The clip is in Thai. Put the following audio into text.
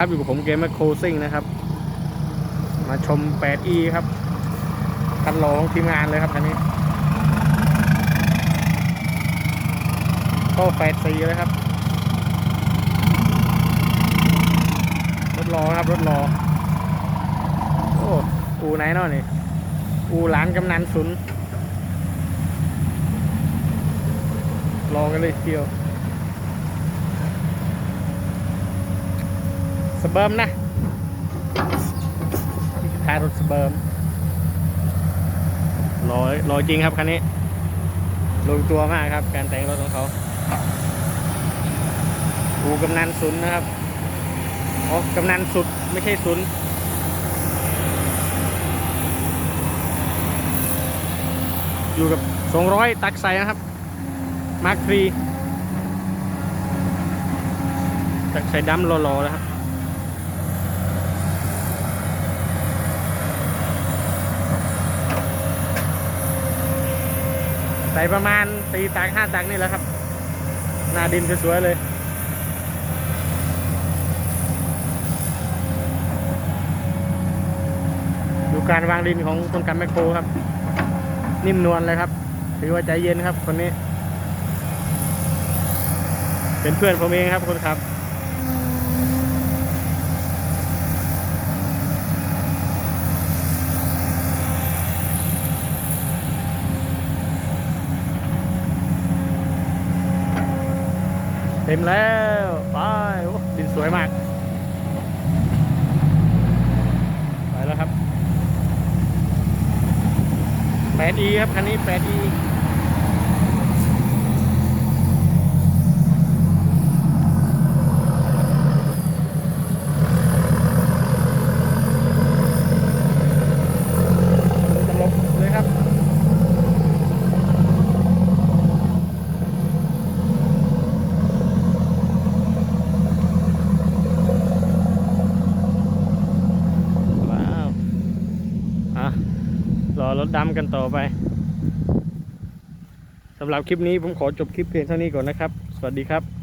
ครับอยู่กับผมเกมแมคโครซิ่งนะครับ มาชม 8e ครับคันโหลของทีมงานเลยครับคันนี้ก็8 4เลยครับ รถรอครับ รถรอ โอ้อูไหนเนาะนี่อูหลานกำนันสุนรอกันเลยทีเดียว เบิร์มนะนี่คือท้ายรถสเบิร์มรอรอจริงครับคันนี้ลงตัวมากครับ การแต่งรถของเขาอูกำนันสุนนะครับอ๋อกำนันสุดไม่ใช่สุนอยู่กับ 200 ตักใส่นะครับ มาร์คทรีตักใส่ดำรอๆแล้วครับ ส่ประมาณสี่ตักห้าตักนี่แหละครับ หน้าดินสวยๆเลยดูการวางดินของคนกันแมคโครครับ นิ่มนวลเลยครับถือว่าใจเย็นครับคนนี้ เป็นเพื่อนผมเองครับคนครับ เต็มแล้ว ไปดินสวยมาก ไปแล้วครับ 8e ครับ คันนี้ 8e จะลบเลยครับ ว้าว อะ รอรถดำกันต่อไปสำหรับคลิปนี้ผมขอจบคลิปเพียงเท่านี้ก่อนนะครับ สวัสดีครับ